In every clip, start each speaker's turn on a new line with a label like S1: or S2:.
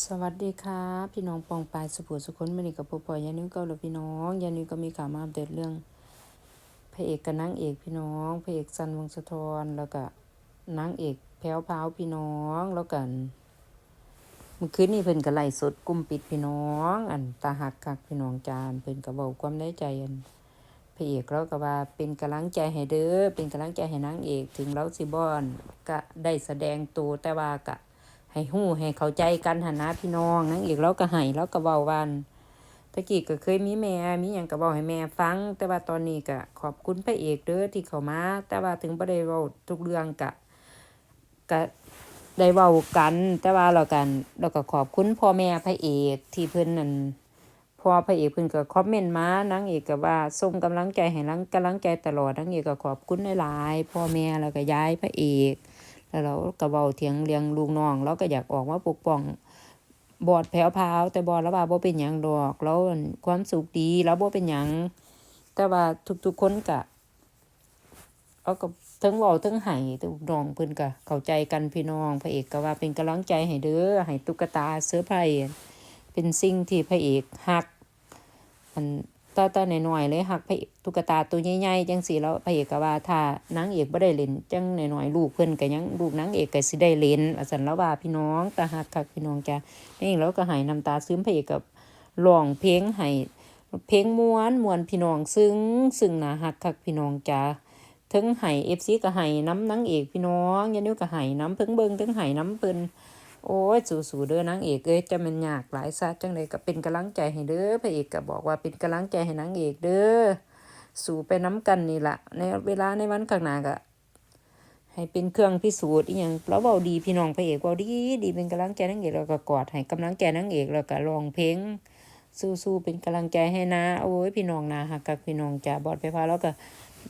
S1: สวัสดีค่ะพี่น้องปองปายสุภูสุคนมื่อนี้กับพ่อปอยยานิวเกาแล้วพี่น้องยานิวก็มีข่าวมาอัปเดตเรื่องพระเอกกับนางเอกพี่น้องพระเอกสันวงศ์สะทรแล้วก็นางเอกแพ้วพาวพี่น้องแล้วกันเมื่อคืนนี้เพิ่นก็ไล่สดกลุ่มปิดพี่น้อง อันตาหักคักพี่น้องจานเพิ่นก็เว้าความได้ใจอันพระเอกเราก็ว่าเป็นกำลังใจให้เด้อเป็นกำลังใจให้นางเอกถึงเราสิบอนก็ได้แสดงตัวแต่ว่าก็ ให้หู้ให้เข้าใจกันหนนะพี่น้องนางเอกเราก็ให้เราก็เว้าวันตะกี้ก็เคยมีแม่ มีหยังก็เว้าให้แม่ฟัง แต่ว่าตอนนี้ก็ขอบคุณพระเอกเด้อที่เขามา แต่ว่าถึงบ่ได้เว้าทุกเรื่องก็ก็ได้เว้ากัน แต่ว่าเรากันเราก็ขอบคุณพ่อแม่พระเอกที่เพิ่นนั่นพอพระเอกเพิ่นก็คอมเมนต์มานางเอกก็ว่าส่งกำลังใจให้ลังกำลังใจตลอดนางเอกก็ขอบคุณหลายๆพ่อแม่แล้วก็ยายพระเอก แล้วเราก็เว้าเถียงเลี้ยงลูกน้องเราก็อยากออกมาปกป้องบอดแผวพาวแต่บอดแล้วว่าบ่เป็นหยังดอกแล้วความสุขดีแล้วบ่เป็นหยังแต่ว่าทุกๆคนก็เอาก็เทั้งเว้าทั้งให้ทุกน้องเพิ่นก็เข้าใจกันพี่น้องพระเอกก็ว่าเป็นกำลังใจให้เด้อให้ตุ๊กตาเสื้อร์ไผ่เป็นสิ่งที่พระเอกฮักอัน ตาตาหน่อยๆเลยหักพระเอกตุ๊กตาตัวใหญ่ๆจังสีแล้วพระเอกก็ว่าถ้านางเอกบ่ได้เล่นจังหน่อยๆลูกเพิ่นก็ยังลูกนางเอกก็สิได้เล่นว่าซั่นแล้วว่าพี่น้องตาหักคักพี่น้องจ้ะนี่แล้วก็ให้น้ำตาซึมพระเอกกับร้องเพลงให้เพลงม่วนม่วนพี่น้องซึ้งซึ้งน่าหักคักพี่น้องจ้ะถึงให้ FC ก็ให้น้ำนางเอกพี่น้องยานิ้วก็ให้น้ำเพิ่งเบิ่งถึงให้น้ำเพิ่น โอ้ยสู้ๆเด้อนางเอกเอ้ยจะมันยากหลายซะจังไดก็เป็นกำลังใจให้เด้อพระเอกก็บอกว่าเป็นกำลังใจให้นางเอกเด้อสู้ไปน้ำกันนี่ล่ะในเวลาในวันข้างหน้าก็ให้เป็นเครื่องพิสูจน์อีหยังแล้วเว้าดีพี่น้องพระเอกเว้าดีดีเป็นกำลังใจนางเอกแล้วก็กอดให้กำลังใจนางเอกแล้วก็ร้องเพลงสู้ๆเป็นกำลังใจให้นะโอ้ยพี่น้องนะหักกับพี่น้องจ้าบอดไฟฟ้าแล้วก็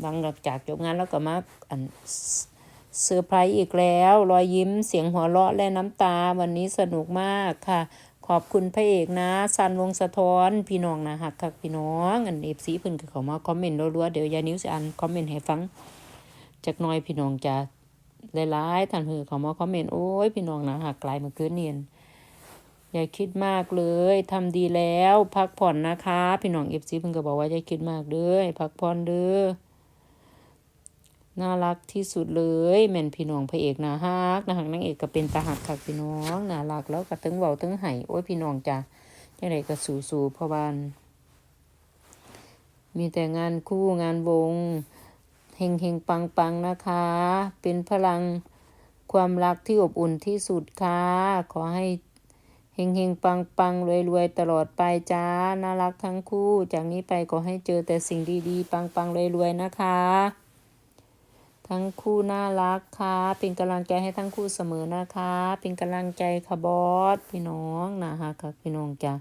S1: หลังจากจบงานแล้วก็มาอัน เซอร์ไพรส์อีกแล้ว รอยยิ้มเสียงหัวเราะและน้ำตาวันนี้สนุกมากค่ะ ขอบคุณพระเอกนะซันวงศ์สะท้อนพี่น้องนะหักคักพี่น้องอันเอฟซีเพิ่นก็เข้ามาคอมเมนต์รัวๆเดี๋ยวยานิ้วสิอ่านคอมเมนต์ให้ฟังจักน่อยพี่น้องจะหลายๆท่านเพิ่นเข้ามาคอมเมนต์โอ้ยพี่น้องนะหักไกลเมื่อคืนนี่อย่าคิดมากเลยทำดีแล้ว พักผ่อนนะคะ พี่น้องเอฟซีเพิ่นก็บอกว่าอย่าคิดมากเด้อพักผ่อนเด้อ น่ารักที่สุดเลยแม่นพี่น้องพระเอกนาฮักนะฮักนางเอกก็เป็นตาหักคักพี่น้องน่ารักแล้วก็ถึงเว้าถึงไห้โอ้ยพี่น้องจ้ะจังไดก็สู้ๆเพราะว่ามีแต่งานคู่งานวงเฮงเฮงปังปังนะคะ เป็นพลังความรักที่อบอุ่นที่สุดค่ะ ขอให้เฮงเฮงปังปังรวยรวยตลอดไปจ้า น่ารักทั้งคู่ จากนี้ไปขอให้เจอแต่สิ่งดีๆ ปังปังรวยรวยนะคะ ทั้งคู่น่ารักค่ะเป็นกำลังใจให้ทั้งคู่เสมอนะคะ เป็นกำลังใจค่ะบอสพี่น้องนะฮะค่ะพี่น้องจ้ะ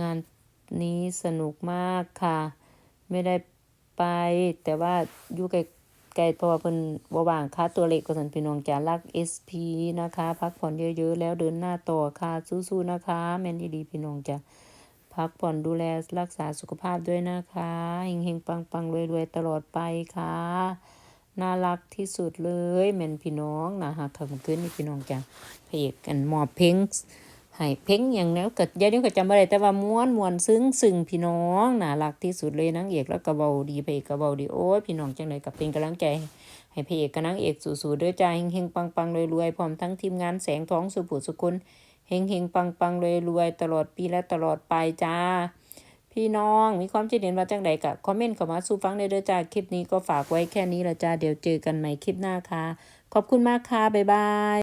S1: งานนี้สนุกมากค่ะ ไม่ได้ไป แต่ว่าอยู่ไกลไกลเพราะว่าเพิ่นบ่ว่างค่าตัวเล็กกว่าสันพี่น้องจ้ะรัก SP นะคะ พักผ่อนเยอะๆ แล้วเดินหน้าต่อค่ะสู้ๆนะคะ แม่นดีๆพี่น้องจ้ะพักผ่อนดูแลรักษาสุขภาพด้วยนะคะเฮงๆปังๆรวยๆตลอดไปค่ะ น่ารักที่สุดเลยแม่นพี่น้องนะฮะค่ะเมื่อคืนนี่พี่น้องจ้ะพระเอกกันมอบเพลงให้เพลงอย่างแล้วก็ยายนี่ก็จำบ่ได้แต่ว่าม่วนมวนซึ้งซึ้งพี่น้องน่ารักที่สุดเลยนางเอกแล้วก็เว้าดีพระเอกก็เว้าดีโอ้ยพี่น้องจังไดก็เป็นกำลังใจให้พระเอกกับนางเอกสู้ๆด้อจ้าเฮงๆปังๆรวยๆพร้อมทั้งทีมงานแสงทองสุภูสุคนเฮงๆปังๆรวยๆตลอดปีและตลอดไปจ้า พี่น้องมีความคิดเห็นว่าจังใดก็คอมเมนต์เข้ามาสู่ฟังได้เด้อจ้าคลิปนี้ก็ฝากไว้แค่นี้ละจ้าเดี๋ยวเจอกันใหม่คลิปหน้าค่ะ ขอบคุณมากค่ะบ๊ายบาย